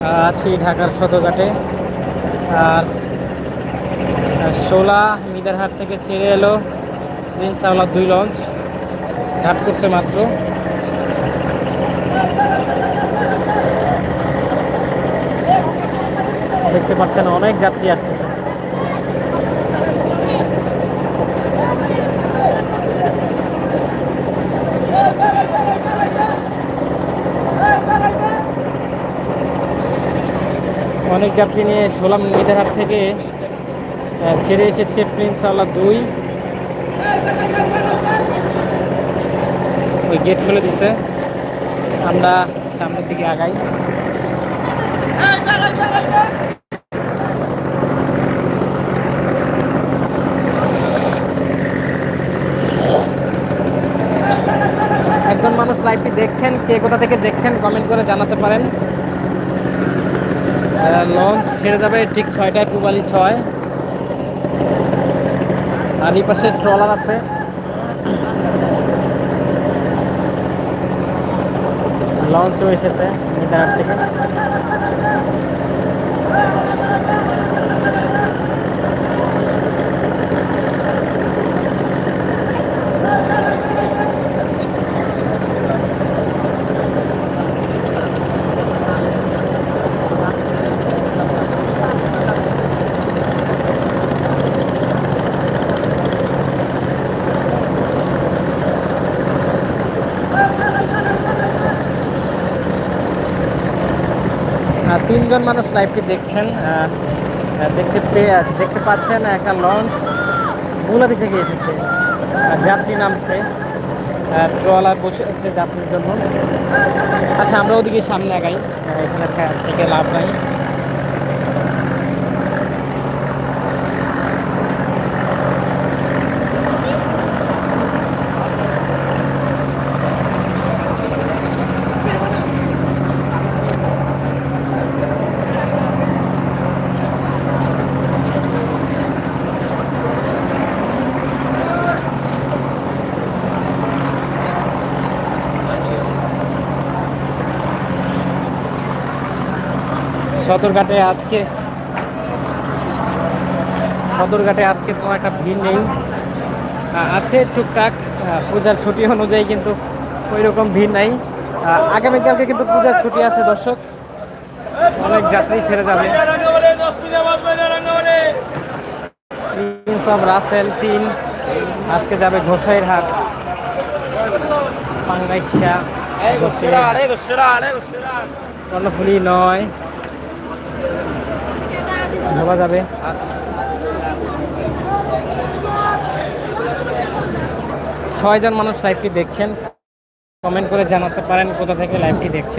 আছি ঢাকার সদরঘাটে। আর শোলা মিদারহাট থেকে ছেড়ে এলো প্রিন্স আওলার দুই লঞ্চ। ঘাট করছে মাত্র। দেখতে পাচ্ছেন অনেক যাত্রী আসতেছে। অনেক যাত্রী নিয়ে সোলাম মিদারহাট থেকে ছেড়ে এসেছে প্রিন্স আওলা দুই। ওই গেট খুলে দিছে। আমরা সামনের দিকে আগাই। একজন মানুষ লাইভটি দেখছেন, কে কোথা থেকে দেখছেন কমেন্ট করে জানাতে পারেন। লঞ্চ ছেড়ে যাবে ঠিক ছয়টায় পুবালি ছয়। আর এই পাশে ট্রলার আছে। লঞ্চও এসেছে মিদারার থেকে। তিনজন মানুষ লাইভটি দেখছেন দেখতে পেয়ে দেখতে পাচ্ছেন একটা লঞ্চ বুলাদি থেকে এসেছে যাত্রী নামছে ট্রলার বসে আছে যাত্রীর জন্য। আচ্ছা আমরা ওদিকে সামনে আগাই এখানে থেকে লাভ নাই। সদরঘাটে আজকে সদরঘাটে আজকে তো একটা ভিড় নেই। আছে টুকটাক পূজার ছুটি অনুযায়ী কিন্তু ওই রকম ভিড় নাই। আগামীকালকে কিন্তু পূজার ছুটি আছে দর্শক। অনেক যাত্রী ছেড়ে যাবে। সব রাসেল তিন আজকে যাবে ঘোষাইয়ের হাট। পাঙ্গাইশা কর্ণফুলি নয়। ভাবা যাবে। ছয়জন মানুষ লাইভটি দেখছেন। কমেন্ট করে জানাতে পারেন কোথা থেকে লাইভটি দেখছেন।